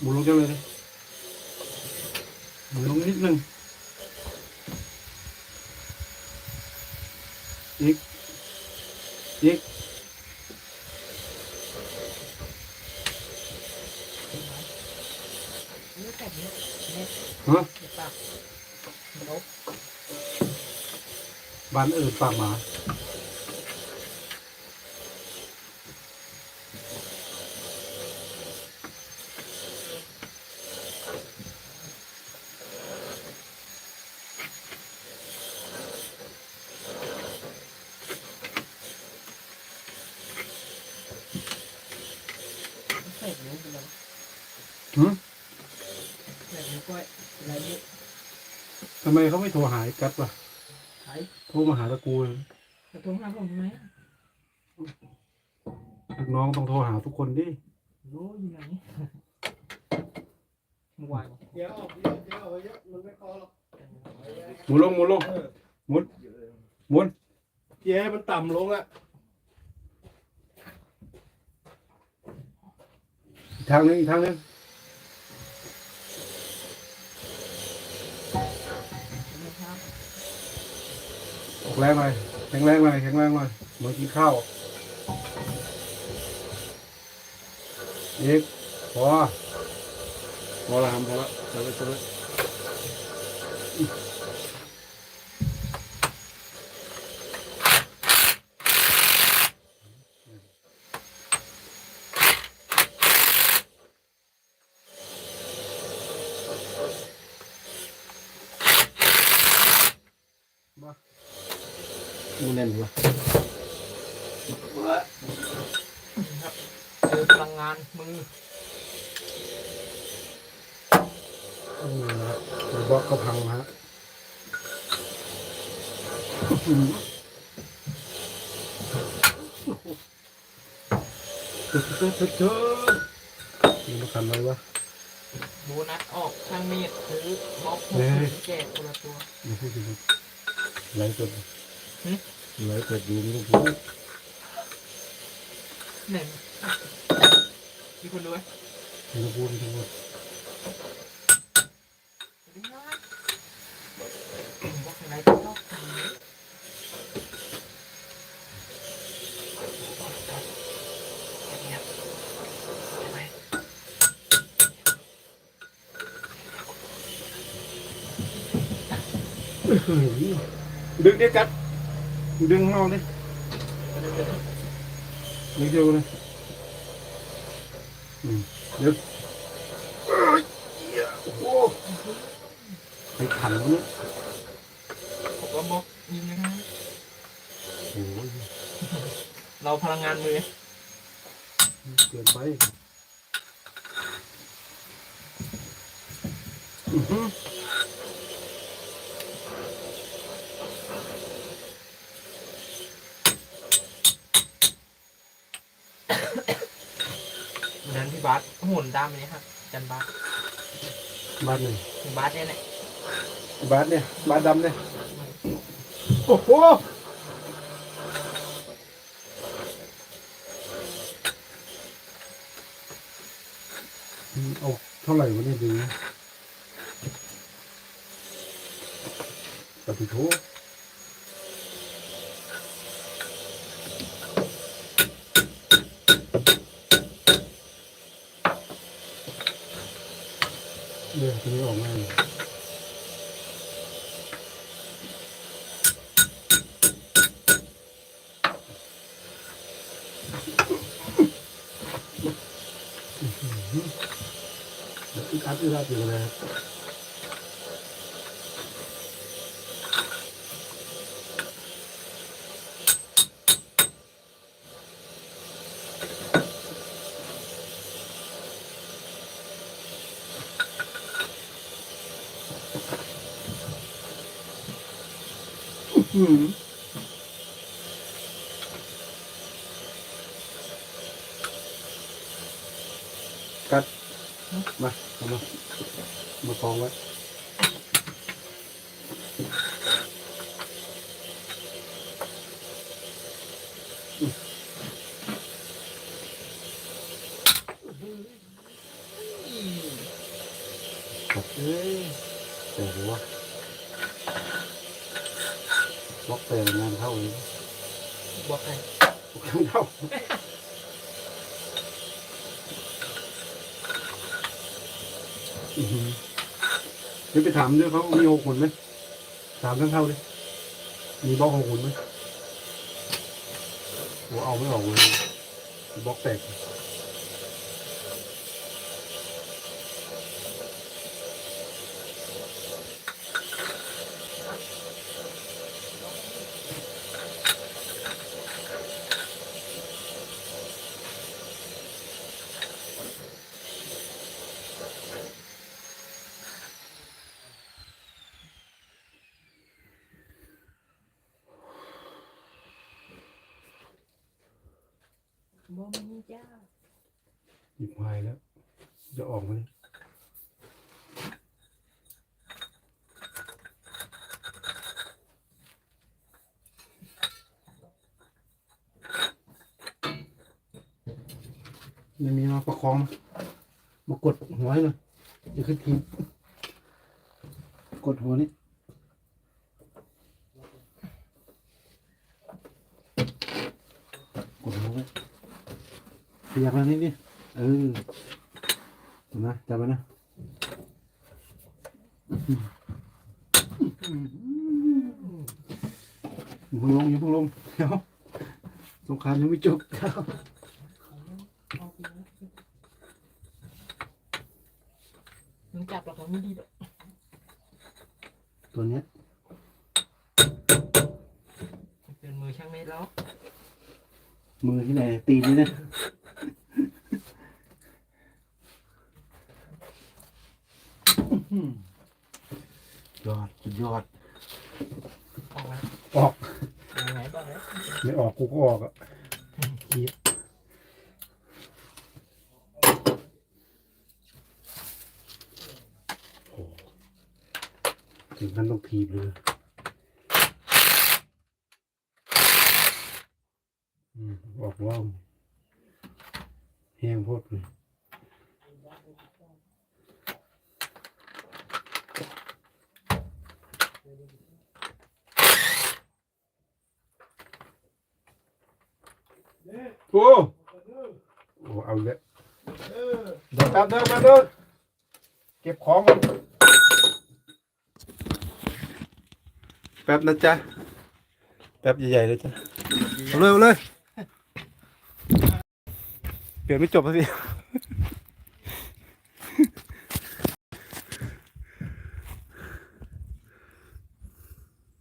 หมุนลงจังเลยดิหมุนลงนิดนึงอีกอีกนี่แต่เนี้ยเนี่ยฮะเดี๋ยวปากนกบ้านอื่นฝากหมา ใส่นิ้วไปแล้ว หืม ใส่นิ้วก้อยอะไรนี่ ทำไมเขาไม่โทรหาไอ้กัดวะไถโทรมาหาตะกูเลยกระตุ้งหน้าผมทำไมอะลูกน้องต้องโทรหาทุกคนดิรู้อยู่ไหนเมื่อวานเดี๋ยวออกเยอะเดี๋ยวออกเยอะมันไม่พอหรอกหมุนลงหมุนลงเออหมุนหมุนเกียร์ให้มันต่ำลงอะอีกทางหนึงอีกทางหนึง ออกแรงหน่อยแข็งแรงหน่อยแข็งแรงหน่อยเหมือนกินข้าวอีกพอพอละครับพอละเสร็จแล้วเสร็จแล้ว มูแน่นวะเจอพลังงานมืออืมนะครับตัวบล็อกก็พังนะฮะอืมเถิดเถิดเถิดเถิดนี่มาขันอะไรวะ โบนัสออกช่างเมตรหรือบล็อกหกเฮ้ยแจกคนละตัวไม่พูดถึงไลฟ์สดหึไลฟ์ส ดอยู่ไม่ต้องพูดหนึ่งมีคนด้วยไม่ต้องพูดไม่ต้องพูดสวัสดีครับบอกอะไรก็ต้องทำเงียบๆใช่ไหมดึงดิกัด ดึงข้างนอกดิดึงเดียวเลยอืมเดี๋ยวเอ้ยเหี้ยโอ้โหไปขันเนี่ยผมก็บล็อกยิงนะครับโอ้ยเราพลังงานมือเกินไปอื้อ นนั้นพี่บาสโหุ่นดำเลยครับจันบาสบ้านหนึ่งถึงบาสเนี่ยแหละบาสเนี่ยบาสดำเนี่ยโอ้โหอืมเอาเท่าไหร่วะเนี่ยดีปฏิโท เนี่ยทีนี้ออกง่ายเลยอึดอัดอึดอัดอยู่เล อืมกัดมาเอามา มากองไว้เอ้ยเดี๋ยวดู ว่าล็อกเตะงานเข้าเลยบอกให้งานเข้าอือหือเดี๋ยวไปถามด้วยเขามีหกหุ่นไหมถามทั้งเข้าดิมีบล็อกหกหุ่นไหมหัวเอาไม่ออกเลยบล็อกแตก จ้าหยิบไม้แล้ว จะออกไหมยังมีมาประคองมามากดหัวให้หน่อยจะขึ้นทีกดหัวนี่กดหัวไว้ ขยับมานิดนี่เออเห็นไหมจับไว้นะอย่าเพิ่งลงอย่าเพิ่งลงเดี๋ยวสงครามยังไม่จบเดี๋ยวเอาไปนะมึงจับหรอกมันไม่ดีหรอกตัวเนี้ยมันเป็นมือช่างไม่ล็อกมือที่ไหนตีนนี่นะ ยอดสุดยอด ออกมาออก ไหนบอกแล้วไม่ออกกูก็ออกอะเหี้ยโอ้ถึงขั้นต้องทีบเลยอืมออกว่าวแห้งโพดเลย โอ้โอ้เอาอีกแล้วเดี๋ยวแป๊บเดินมาเดินเก็บของก่อนแป๊บนะจ๊ะ แป๊บใหญ่ๆเลยจ้ะเอาเลยเอาเลย เปลี่ยนไม่จบสักที